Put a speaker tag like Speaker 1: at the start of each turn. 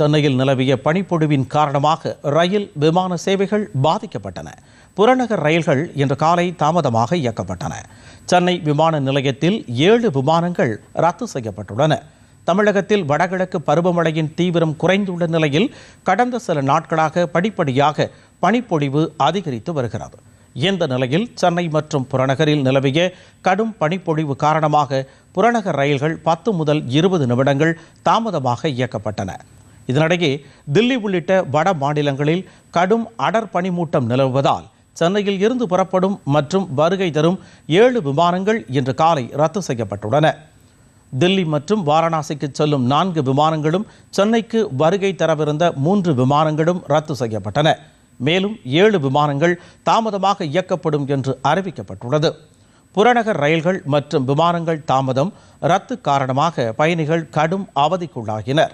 Speaker 1: சென்னையில் நிலவிய பனிப்பொழிவின் காரணமாக ரயில் விமான சேவைகள் பாதிக்கப்பட்டன. புறநகர் ரயில்கள் இன்று காலை தாமதமாக இயக்கப்பட்டன. சென்னை விமான நிலையத்தில் ஏழு விமானங்கள் ரத்து செய்யப்பட்டுள்ளன. தமிழகத்தில் வடகிழக்கு பருவமழையின் தீவிரம் குறைந்துள்ள நிலையில் கடந்த சில நாட்களாக படிப்படியாக பனிப்பொழிவு அதிகரித்து வருகிறது. இந்த நிலையில் சென்னை மற்றும் புறநகரில் நிலவிய கடும் பனிப்பொழிவு காரணமாக புறநகர் ரயில்கள் பத்து முதல் இருபது நிமிடங்கள் தாமதமாக இயக்கப்பட்டன. இதனிடையே தில்லி உள்ளிட்ட வட மாநிலங்களில் கடும் அடர் பனிமூட்டம் நிலவுவதால் சென்னையில் இருந்து புறப்படும் மற்றும் வருகை தரும் ஏழு விமானங்கள் இன்று காலை ரத்து செய்யப்பட்டுள்ளன. தில்லி மற்றும் வாரணாசிக்கு செல்லும் நான்கு விமானங்களும் சென்னைக்கு வருகை தரவிருந்த மூன்று விமானங்களும் ரத்து செய்யப்பட்டன. மேலும் ஏழு விமானங்கள் தாமதமாக இயக்கப்படும் என்று அறிவிக்கப்பட்டுள்ளது. புறநகர் ரயில்கள் மற்றும் விமானங்கள் தாமதம் ரத்து காரணமாக பயணிகள் கடும் அவதிக்குள்ளாகினர்.